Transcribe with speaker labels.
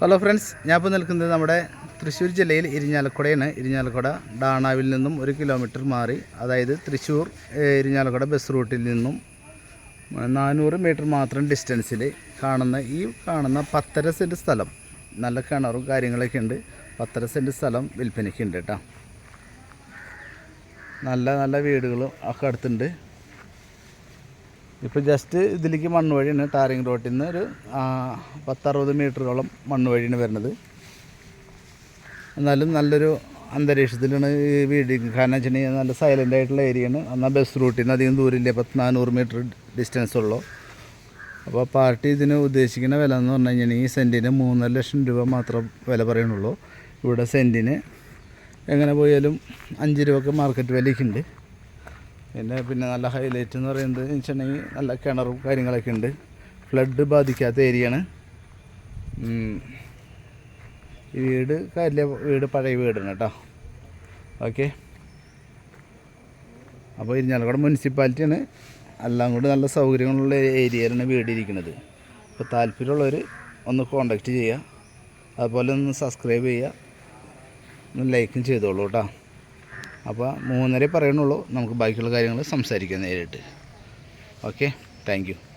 Speaker 1: Hello friends ഞാൻ ഇപ്പോൾ നിൽക്കുന്നത് നമ്മുടെ തൃശ്ശൂർ ജില്ലയിൽ ഇരിഞ്ഞാലക്കുടയാണ്. ഇരിഞ്ഞാലക്കുട ഡാണാവിൽ നിന്നും ഒരു കിലോമീറ്റർ മാറി അതായത് തൃശ്ശൂർ ഇരിഞ്ഞാലക്കുട ബസ് റൂട്ടിൽ നിന്നും നാനൂറ് മീറ്റർ മാത്രം ഡിസ്റ്റൻസിൽ കാണുന്ന ഈ കാണുന്ന പത്തര സെന്റ് സ്ഥലം. നല്ല കിണറും കാര്യങ്ങളൊക്കെ ഉണ്ട്. പത്തര സെന്റ് സ്ഥലം വിൽപ്പനയ്ക്കുണ്ട് കേട്ടോ നല്ല നല്ല വീടുകളും ഒക്കെ അടുത്തുണ്ട്. ഇപ്പോൾ ജസ്റ്റ് ഇതിലേക്ക് മണ്ണ് വഴിയാണ് ടാറിങ് റോട്ടിൽ നിന്ന് ഒരു പത്തറുപത് മീറ്ററോളം മണ്ണ് വഴിയാണ് വരുന്നത്. എന്നാലും നല്ലൊരു അന്തരീക്ഷത്തിലാണ് ഈ വീട്. കാരണം വെച്ചിട്ടുണ്ടെങ്കിൽ നല്ല സൈലന്റ് ആയിട്ടുള്ള ഏരിയയാണ് എന്നാൽ ബസ് റൂട്ടിൽ നിന്ന് അധികം ദൂരമില്ല. പത്ത് നാനൂറ് മീറ്റർ ഡിസ്റ്റൻസ് ഉള്ളൂ. അപ്പോൾ പാർട്ടി ഇതിന് ഉദ്ദേശിക്കുന്ന വില എന്ന് പറഞ്ഞു ഈ സെന്റിന് മൂന്നര ലക്ഷം രൂപ മാത്രം വില പറയുന്നുള്ളൂ. ഇവിടെ സെന്റിന് എങ്ങനെ പോയാലും അഞ്ച് രൂപക്ക് മാർക്കറ്റ് വിലയ്ക്ക് ഉണ്ട്. പിന്നെ പിന്നെ നല്ല ഹൈലൈറ്റ് എന്ന് പറയുന്നത് വെച്ചിട്ടുണ്ടെങ്കിൽ നല്ല കിണറും കാര്യങ്ങളൊക്കെ ഉണ്ട്. ഫ്ലഡ് ബാധിക്കാത്ത ഏരിയയാണ് ഈ വീട് കാര്യ വീട് പഴയ വീടാണ് കേട്ടോ. ഓക്കെ അപ്പോൾ ഇരിഞ്ഞാലക്കുട മുനിസിപ്പാലിറ്റിയാണ് എല്ലാം കൂടി നല്ല സൗകര്യങ്ങളുള്ള ഏരിയയിലാണ് വീട് ഇരിക്കുന്നത് അപ്പോൾ താല്പര്യമുള്ളവർ ഒന്ന് കോണ്ടാക്റ്റ് ചെയ്യുക. അതുപോലെ ഒന്ന് സബ്സ്ക്രൈബ് ചെയ്യുക. ഒന്ന് ലൈക്കും ചെയ്തോളൂ കേട്ടോ. അപ്പോൾ മൂന്നര പറയണുള്ളൂ. നമുക്ക് ബാക്കിയുള്ള കാര്യങ്ങൾ സംസാരിക്കാം നേരിട്ട്. Okay thank